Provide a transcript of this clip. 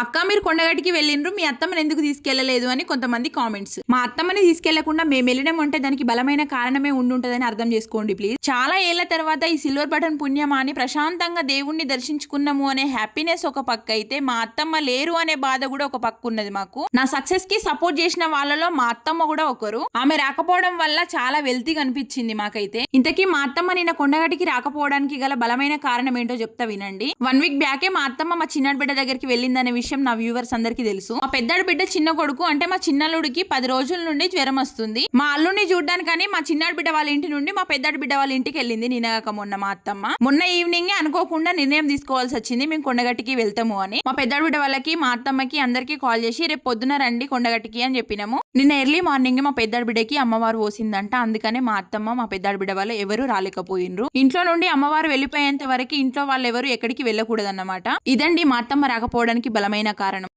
అక్క మీరు కొండగటికి వెళ్ళిండ్రు మీ అత్తమ్మని ఎందుకు తీసుకెళ్ళలేదు అని కొంతమంది కామెంట్స్. మా అత్తమ్మని తీసుకెళ్ళకుండా మేము వెళ్ళడం అంటే దానికి బలమైన కారణమే ఉండుంటదని అర్థం చేసుకోండి ప్లీజ్. చాలా ఏళ్ళ తర్వాత ఈ సిల్వర్ బటన్ పుణ్యమా అని ప్రశాంతంగా దేవుణ్ణి దర్శించుకున్నాము అనే హ్యాపీనెస్ ఒక పక్క అయితే మా అత్తమ్మ లేరు అనే బాధ కూడా ఒక పక్క ఉన్నది మాకు. నా సక్సెస్కి సపోర్ట్ చేసిన వాళ్ళలో మా అత్తమ్మ కూడా ఒకరు. ఆమె రాకపోవడం వల్ల చాలా వెల్తీ కనిపించింది మాకైతే. ఇంతకీ మా అత్తమ్మ నిన్న కొండగటికి రాకపోవడానికి గల బలమైన కారణం ఏంటో చెప్తా వినండి. వన్ వీక్ బ్యాకే మా అత్తమ్మ మా చిన్నాడు బిడ్డ దగ్గరికి వెళ్ళిందనే విషయం నా వ్యూవర్స్ అందరికీ తెలుసు. మా పెద్దాడు బిడ్డ చిన్న కొడుకు అంటే మా చిన్నల్లుడికి పది రోజుల నుండి జ్వరం వస్తుంది. మా అల్లుడిని చూడ్డానికని మా చిన్నాడు బిడ్డ వాళ్ళ ఇంటి నుండి మా పెద్దాడు బిడ్డ వాళ్ళ ఇంటికి వెళ్ళింది నినగాక మొన్న మా అత్తమ్మ. మొన్న ఈవినింగ్ అనుకోకుండా నిర్ణయం తీసుకోవాల్సి వచ్చింది. మేము కొండగట్టికి వెళ్తాము అని. మా పెద్దాడు బిడ్డ వాళ్ళకి మా అత్తమ్మకి అందరికీ కాల్ చేసి రేపు పొద్దున రండి కొండగట్టికి అని చెప్పినాము. నిన్న ఎర్లీ మార్నింగ్ మా పెద్దాడు బిడ్డకి అమ్మవారు పోసిందంట. అందుకనే మా అత్తమ్మ మా పెద్దాడు బిడ్డ వాళ్ళు ఎవరు రాలేకపోయినరు. ఇంట్లో నుండి అమ్మవారు వెళ్ళిపోయేంత వరకు ఇంట్లో వాళ్ళు ఎవరు ఎక్కడికి వెళ్ళకూడదన్నమాట. ఇదండి మా అత్తమ్మ రాకపోవడానికి బలమైన కారణం